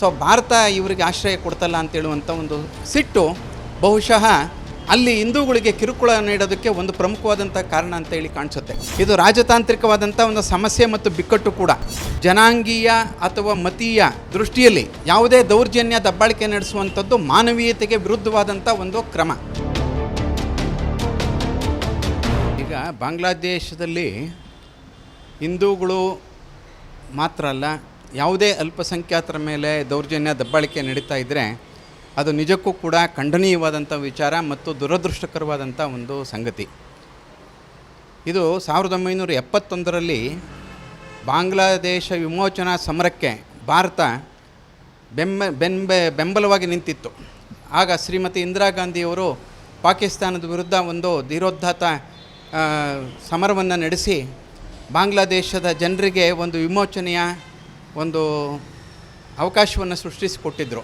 So Bharat ಇವರಿಗೆ ಆಶ್ರಯ ಕೊಡ್ತಲ್ಲ ಅಂತೇಳುವಂಥ ಒಂದು ಸಿಟ್ಟು ಬಹುಶಃ ಅಲ್ಲಿ ಹಿಂದೂಗಳಿಗೆ ಕಿರುಕುಳ ನೀಡೋದಕ್ಕೆ ಒಂದು ಪ್ರಮುಖವಾದಂಥ ಕಾರಣ ಅಂತ ಹೇಳಿ ಕಾಣಿಸುತ್ತೆ. ಇದು ರಾಜತಾಂತ್ರಿಕವಾದಂಥ ಒಂದು ಸಮಸ್ಯೆ ಮತ್ತು ಬಿಕ್ಕಟ್ಟು ಕೂಡ. ಜನಾಂಗೀಯ ಅಥವಾ ಮತೀಯ ದೃಷ್ಟಿಯಲ್ಲಿ ಯಾವುದೇ ದೌರ್ಜನ್ಯ ದಬ್ಬಾಳಿಕೆ ನಡೆಸುವಂಥದ್ದು ಮಾನವೀಯತೆಗೆ ವಿರುದ್ಧವಾದಂಥ ಒಂದು ಕ್ರಮ. ಈಗ ಬಾಂಗ್ಲಾದೇಶದಲ್ಲಿ ಹಿಂದೂಗಳು ಮಾತ್ರ ಅಲ್ಲ ಯಾವುದೇ ಅಲ್ಪಸಂಖ್ಯಾತರ ಮೇಲೆ ದೌರ್ಜನ್ಯ, ದಬ್ಬಾಳಿಕೆ ನಡೀತಾ ಇದ್ದರೆ ಅದು ನಿಜಕ್ಕೂ ಕೂಡ ಖಂಡನೀಯವಾದಂಥ ವಿಚಾರ ಮತ್ತು ದುರದೃಷ್ಟಕರವಾದಂಥ ಒಂದು ಸಂಗತಿ. ಇದು ಸಾವಿರದ ಒಂಬೈನೂರ ಎಪ್ಪತ್ತೊಂದರಲ್ಲಿ ಬಾಂಗ್ಲಾದೇಶ ವಿಮೋಚನಾ ಸಮರಕ್ಕೆ ಭಾರತ ಬೆಂಬ ಬೆಂಬೆ, ಬೆಂಬಲವಾಗಿ ನಿಂತಿತ್ತು. ಆಗ ಶ್ರೀಮತಿ ಇಂದಿರಾ ಗಾಂಧಿಯವರು ಪಾಕಿಸ್ತಾನದ ವಿರುದ್ಧ ಒಂದು ಧೀರೋದ್ಧಾತ ಸಮರವನ್ನು ನಡೆಸಿ, ಬಾಂಗ್ಲಾದೇಶದ ಜನರಿಗೆ ಒಂದು ವಿಮೋಚನೆಯ ಒಂದು ಅವಕಾಶವನ್ನು ಸೃಷ್ಟಿಸಿಕೊಟ್ಟಿದ್ದರು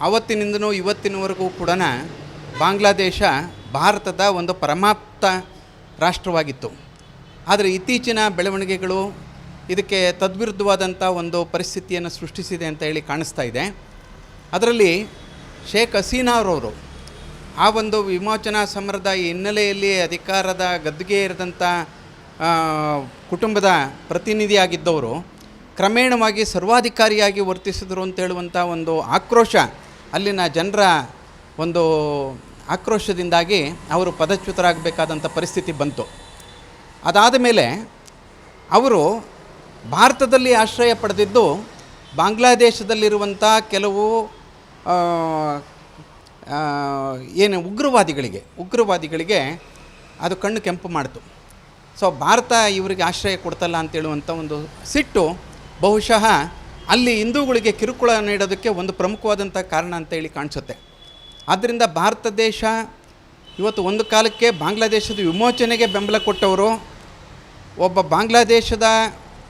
ಆವತ್ತಿನಿಂದನೂ ಇವತ್ತಿನವರೆಗೂ ಕೂಡ ಬಾಂಗ್ಲಾದೇಶ ಭಾರತದ ಒಂದು ಪರಮಾಪ್ತ ರಾಷ್ಟ್ರವಾಗಿತ್ತು. ಆದರೆ ಇತ್ತೀಚಿನ ಬೆಳವಣಿಗೆಗಳು ಇದಕ್ಕೆ ತದ್ವಿರುದ್ಧವಾದಂಥ ಒಂದು ಪರಿಸ್ಥಿತಿಯನ್ನು ಸೃಷ್ಟಿಸಿದೆ ಅಂತ ಹೇಳಿ ಕಾಣಿಸ್ತಾ ಇದೆ. ಅದರಲ್ಲಿ ಶೇಖ್ ಹಸೀನಾರವರು ಆ ಒಂದು ವಿಮೋಚನಾ ಸಮರದ ಹಿನ್ನೆಲೆಯಲ್ಲಿ ಅಧಿಕಾರದ ಗದ್ದುಗೆ ಇರದಂಥ ಕುಟುಂಬದ ಪ್ರತಿನಿಧಿಯಾಗಿದ್ದವರು ಕ್ರಮೇಣವಾಗಿ ಸರ್ವಾಧಿಕಾರಿಯಾಗಿ ವರ್ತಿಸಿದರು ಅಂತ ಹೇಳುವಂಥ ಒಂದು ಆಕ್ರೋಶ ಅಲ್ಲಿನ ಜನರ ಒಂದು ಆಕ್ರೋಶದಿಂದಾಗಿ ಅವರು ಪದಚ್ಯುತರಾಗಬೇಕಾದಂಥ ಪರಿಸ್ಥಿತಿ ಬಂತು. ಅದಾದ ಮೇಲೆ ಅವರು ಭಾರತದಲ್ಲಿ ಆಶ್ರಯ ಪಡೆದಿದ್ದು ಬಾಂಗ್ಲಾದೇಶದಲ್ಲಿರುವಂಥ ಕೆಲವು ಏನು ಉಗ್ರವಾದಿಗಳಿಗೆ ಉಗ್ರವಾದಿಗಳಿಗೆ ಅದು ಕಣ್ಣು ಕೆಂಪು ಮಾಡಿತು. ಸೊ ಭಾರತ ಇವರಿಗೆ ಆಶ್ರಯ ಕೊಡ್ತಲ್ಲ ಅಂತೇಳುವಂಥ ಒಂದು ಸಿಟ್ಟು ಬಹುಶಃ ಅಲ್ಲಿ ಹಿಂದೂಗಳಿಗೆ ಕಿರುಕುಳ ನೀಡೋದಕ್ಕೆ ಒಂದು ಪ್ರಮುಖವಾದಂಥ ಕಾರಣ ಅಂತೇಳಿ ಕಾಣಿಸುತ್ತೆ. ಆದ್ದರಿಂದ ಭಾರತ ದೇಶ ಇವತ್ತು ಒಂದು ಕಾಲಕ್ಕೆ ಬಾಂಗ್ಲಾದೇಶದ ವಿಮೋಚನೆಗೆ ಬೆಂಬಲ ಕೊಟ್ಟವರು, ಒಬ್ಬ ಬಾಂಗ್ಲಾದೇಶದ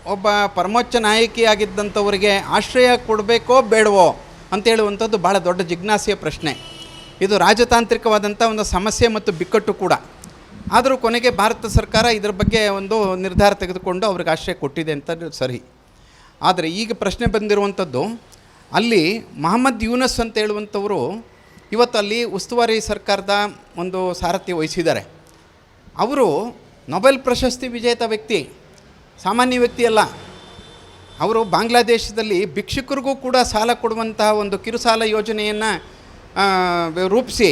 ಒಬ್ಬ ಪರಮೋಚ್ಚ ನಾಯಕಿಯಾಗಿದ್ದಂಥವರಿಗೆ ಆಶ್ರಯ ಕೊಡಬೇಕೋ ಬೇಡವೋ ಅಂತೇಳುವಂಥದ್ದು ಭಾಳ ದೊಡ್ಡ ಜಿಜ್ಞಾಸೆಯ ಪ್ರಶ್ನೆ. ಇದು ರಾಜತಾಂತ್ರಿಕವಾದಂಥ ಒಂದು ಸಮಸ್ಯೆ ಮತ್ತು ಬಿಕ್ಕಟ್ಟು ಕೂಡ. ಆದರೂ ಕೊನೆಗೆ ಭಾರತ ಸರ್ಕಾರ ಇದರ ಬಗ್ಗೆ ಒಂದು ನಿರ್ಧಾರ ತೆಗೆದುಕೊಂಡು ಅವ್ರಿಗೆ ಆಶ್ರಯ ಕೊಟ್ಟಿದೆ ಅಂತ ಸರಿ. ಆದರೆ ಈಗ ಪ್ರಶ್ನೆ ಬಂದಿರುವಂಥದ್ದು, ಅಲ್ಲಿ ಮಹಮ್ಮದ್ ಯೂನಸ್ ಅಂತ ಹೇಳುವಂಥವರು ಇವತ್ತು ಅಲ್ಲಿ ಉಸ್ತುವಾರಿ ಸರ್ಕಾರದ ಒಂದು ಸಾರಥ್ಯ ವಹಿಸಿದ್ದಾರೆ. ಅವರು ನೊಬೆಲ್ ಪ್ರಶಸ್ತಿ ವಿಜೇತ ವ್ಯಕ್ತಿ, ಸಾಮಾನ್ಯ ವ್ಯಕ್ತಿ ಅಲ್ಲ. ಅವರು ಬಾಂಗ್ಲಾದೇಶದಲ್ಲಿ ಭಿಕ್ಷುಕರಿಗೂ ಕೂಡ ಸಾಲ ಕೊಡುವಂತಹ ಒಂದು ಕಿರುಸಾಲ ಯೋಜನೆಯನ್ನು ರೂಪಿಸಿ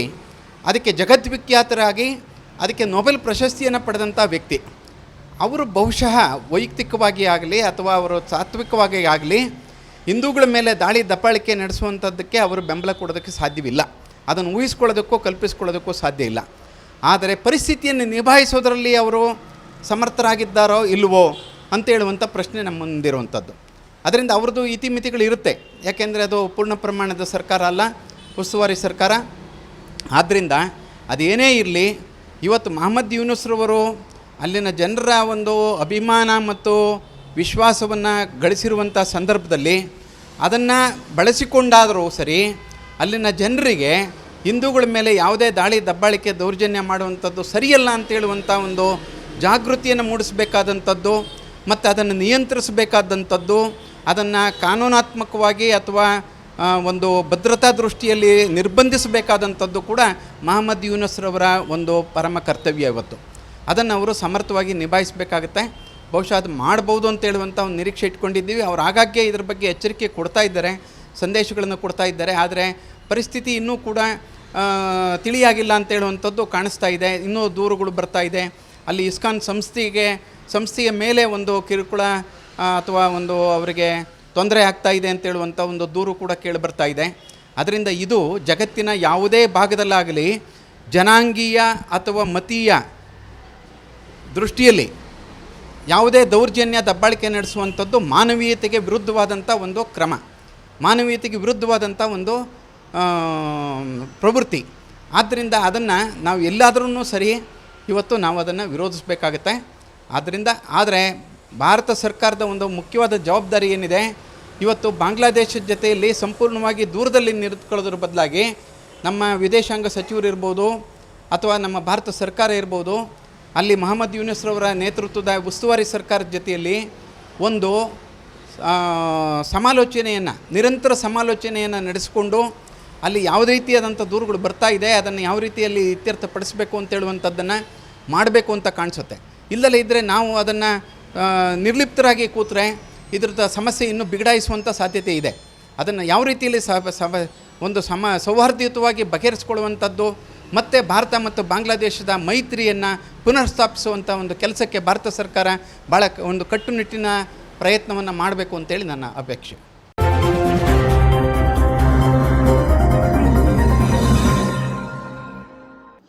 ಅದಕ್ಕೆ ಜಗದ್ವಿಖ್ಯಾತರಾಗಿ ಅದಕ್ಕೆ ನೊಬೆಲ್ ಪ್ರಶಸ್ತಿಯನ್ನು ಪಡೆದಂಥ ವ್ಯಕ್ತಿ. ಅವರು ಬಹುಶಃ ವೈಯಕ್ತಿಕವಾಗಿ ಆಗಲಿ ಅಥವಾ ಅವರು ಸಾತ್ವಿಕವಾಗಿ ಆಗಲಿ ಹಿಂದೂಗಳ ಮೇಲೆ ದಾಳಿ ದಬ್ಬಾಳಿಕೆ ನಡೆಸುವಂಥದ್ದಕ್ಕೆ ಅವರು ಬೆಂಬಲ ಕೊಡೋದಕ್ಕೆ ಸಾಧ್ಯವಿಲ್ಲ. ಅದನ್ನು ಊಹಿಸ್ಕೊಳ್ಳೋದಕ್ಕೂ ಕಲ್ಪಿಸ್ಕೊಳ್ಳೋದಕ್ಕೂ ಸಾಧ್ಯ ಇಲ್ಲ. ಆದರೆ ಪರಿಸ್ಥಿತಿಯನ್ನು ನಿಭಾಯಿಸೋದರಲ್ಲಿ ಅವರು ಸಮರ್ಥರಾಗಿದ್ದಾರೋ ಇಲ್ಲವೋ ಅಂತ ಹೇಳುವಂಥ ಪ್ರಶ್ನೆ ನಮ್ಮ ಮುಂದಿರುವಂಥದ್ದು. ಅದರಿಂದ ಅವ್ರದ್ದು ಇತಿಮಿತಿಗಳು ಇರುತ್ತೆ. ಯಾಕೆಂದರೆ ಅದು ಪೂರ್ಣ ಪ್ರಮಾಣದ ಸರ್ಕಾರ ಅಲ್ಲ, ಉಸ್ತುವಾರಿ ಸರ್ಕಾರ. ಆದ್ದರಿಂದ ಅದೇನೇ ಇರಲಿ, ಇವತ್ತು ಮಹಮ್ಮದ್ ಯೂನುಸ್ರವರು ಅಲ್ಲಿನ ಜನರ ಒಂದು ಅಭಿಮಾನ ಮತ್ತು ವಿಶ್ವಾಸವನ್ನು ಗಳಿಸಿರುವಂಥ ಸಂದರ್ಭದಲ್ಲಿ ಅದನ್ನು ಬಳಸಿಕೊಂಡಾದರೂ ಸರಿ ಅಲ್ಲಿನ ಜನರಿಗೆ ಹಿಂದೂಗಳ ಮೇಲೆ ಯಾವುದೇ ದಾಳಿ, ದಬ್ಬಾಳಿಕೆ, ದೌರ್ಜನ್ಯ ಮಾಡುವಂಥದ್ದು ಸರಿಯಲ್ಲ ಅಂತ ಹೇಳುವಂಥ ಒಂದು ಜಾಗೃತಿಯನ್ನು ಮೂಡಿಸಬೇಕಾದಂಥದ್ದು ಮತ್ತು ಅದನ್ನು ನಿಯಂತ್ರಿಸಬೇಕಾದಂಥದ್ದು, ಅದನ್ನು ಕಾನೂನಾತ್ಮಕವಾಗಿ ಅಥವಾ ಒಂದು ಭದ್ರತಾ ದೃಷ್ಟಿಯಲ್ಲಿ ನಿರ್ಬಂಧಿಸಬೇಕಾದಂಥದ್ದು ಕೂಡ ಮಹಮ್ಮದ್ ಯೂನಸ್ರವರ ಒಂದು ಪರಮ ಕರ್ತವ್ಯ ಇವತ್ತು. ಅದನ್ನು ಅವರು ಸಮರ್ಥವಾಗಿ ನಿಭಾಯಿಸಬೇಕಾಗುತ್ತೆ. ಬಹುಶಃ ಅದು ಮಾಡ್ಬೋದು ಅಂತ ಹೇಳುವಂಥ ಒಂದು ನಿರೀಕ್ಷೆ ಇಟ್ಕೊಂಡಿದ್ದೀವಿ. ಅವ್ರು ಆಗಾಗ್ಗೆ ಇದ್ರ ಬಗ್ಗೆ ಎಚ್ಚರಿಕೆ ಕೊಡ್ತಾ ಇದ್ದಾರೆ, ಸಂದೇಶಗಳನ್ನು ಕೊಡ್ತಾ ಇದ್ದಾರೆ. ಆದರೆ ಪರಿಸ್ಥಿತಿ ಇನ್ನೂ ಕೂಡ ತಿಳಿಯಾಗಿಲ್ಲ ಅಂತ ಹೇಳುವಂಥದ್ದು ಕಾಣಿಸ್ತಾ ಇದೆ. ಇನ್ನೂ ದೂರುಗಳು ಬರ್ತಾ ಇದೆ. ಅಲ್ಲಿ ಇಸ್ಕಾನ್ ಸಂಸ್ಥೆಗೆ, ಸಂಸ್ಥೆಯ ಮೇಲೆ ಒಂದು ಕಿರುಕುಳ ಅಥವಾ ಒಂದು ಅವರಿಗೆ ತೊಂದರೆ ಆಗ್ತಾ ಇದೆ ಅಂತ ಹೇಳುವಂಥ ಒಂದು ದೂರು ಕೂಡ ಕೇಳಿಬರ್ತಾ ಇದೆ. ಅದರಿಂದ ಇದು ಜಗತ್ತಿನ ಯಾವುದೇ ಭಾಗದಲ್ಲಾಗಲಿ ಜನಾಂಗೀಯ ಅಥವಾ ಮತೀಯ ದೃಷ್ಟಿಯಲ್ಲಿ ಯಾವುದೇ ದೌರ್ಜನ್ಯ, ದಬ್ಬಾಳಿಕೆ ನಡೆಸುವಂಥದ್ದು ಮಾನವೀಯತೆಗೆ ವಿರುದ್ಧವಾದಂಥ ಒಂದು ಕ್ರಮ. ಮಾನವೀಯತೆಗೆ ವಿರುದ್ಧವಾದಂಥ ಒಂದು ಪ್ರವೃತ್ತಿ. ಆದ್ದರಿಂದ ಅದನ್ನು ನಾವು ಎಲ್ಲಾದರೂ ಸರಿ, ಇವತ್ತು ನಾವು ಅದನ್ನು ವಿರೋಧಿಸಬೇಕಾಗತ್ತೆ. ಆದ್ದರಿಂದ ಆದರೆ ಭಾರತ ಸರ್ಕಾರದ ಒಂದು ಮುಖ್ಯವಾದ ಜವಾಬ್ದಾರಿ ಏನಿದೆ, ಇವತ್ತು ಬಾಂಗ್ಲಾದೇಶದ ಜೊತೆಯಲ್ಲಿ ಸಂಪೂರ್ಣವಾಗಿ ದೂರದಲ್ಲಿ ನಿಂತ್ಕೊಳ್ಳೋದ್ರ ಬದಲಾಗಿ ನಮ್ಮ ವಿದೇಶಾಂಗ ಸಚಿವರು ಇರ್ಬೋದು, ಅಥವಾ ನಮ್ಮ ಭಾರತ ಸರ್ಕಾರ ಇರ್ಬೋದು ಅಲ್ಲಿ ಮಹಮ್ಮದ್ ಯೂನಿಸ್ರವರ ನೇತೃತ್ವದ ಉಸ್ತುವಾರಿ ಸರ್ಕಾರದ ಜೊತೆಯಲ್ಲಿ ಒಂದು ಸಮಾಲೋಚನೆಯನ್ನು, ನಿರಂತರ ಸಮಾಲೋಚನೆಯನ್ನು ನಡೆಸಿಕೊಂಡು ಅಲ್ಲಿ ಯಾವ ರೀತಿಯಾದಂಥ ದೂರುಗಳು ಬರ್ತಾ ಇದೆ, ಅದನ್ನು ಯಾವ ರೀತಿಯಲ್ಲಿ ಇತ್ಯರ್ಥಪಡಿಸಬೇಕು ಅಂತೇಳುವಂಥದ್ದನ್ನು ಮಾಡಬೇಕು ಅಂತ ಕಾಣಿಸುತ್ತೆ. ಇಲ್ಲದೇ ಇದ್ದರೆ ನಾವು ಅದನ್ನು ನಿರ್ಲಿಪ್ತರಾಗಿ ಕೂತ್ರೆ ಇದ್ರದ್ದು ಸಮಸ್ಯೆ ಇನ್ನೂ ಬಿಗಡಾಯಿಸುವಂಥ ಸಾಧ್ಯತೆ ಇದೆ. ಅದನ್ನು ಯಾವ ರೀತಿಯಲ್ಲಿ ಸಮ ಒಂದು ಸಮ, ಸೌಹಾರ್ದಯುತವಾಗಿ ಬಗೆಹರಿಸ್ಕೊಳ್ಳುವಂಥದ್ದು ಮತ್ತು ಭಾರತ ಮತ್ತು ಬಾಂಗ್ಲಾದೇಶದ ಮೈತ್ರಿಯನ್ನು ಪುನರ್ಸ್ಥಾಪಿಸುವಂಥ ಒಂದು ಕೆಲಸಕ್ಕೆ ಭಾರತ ಸರ್ಕಾರ ಭಾಳ ಒಂದು ಕಟ್ಟುನಿಟ್ಟಿನ ಪ್ರಯತ್ನವನ್ನು ಮಾಡಬೇಕು ಅಂತೇಳಿ ನನ್ನ ಅಪೇಕ್ಷೆ.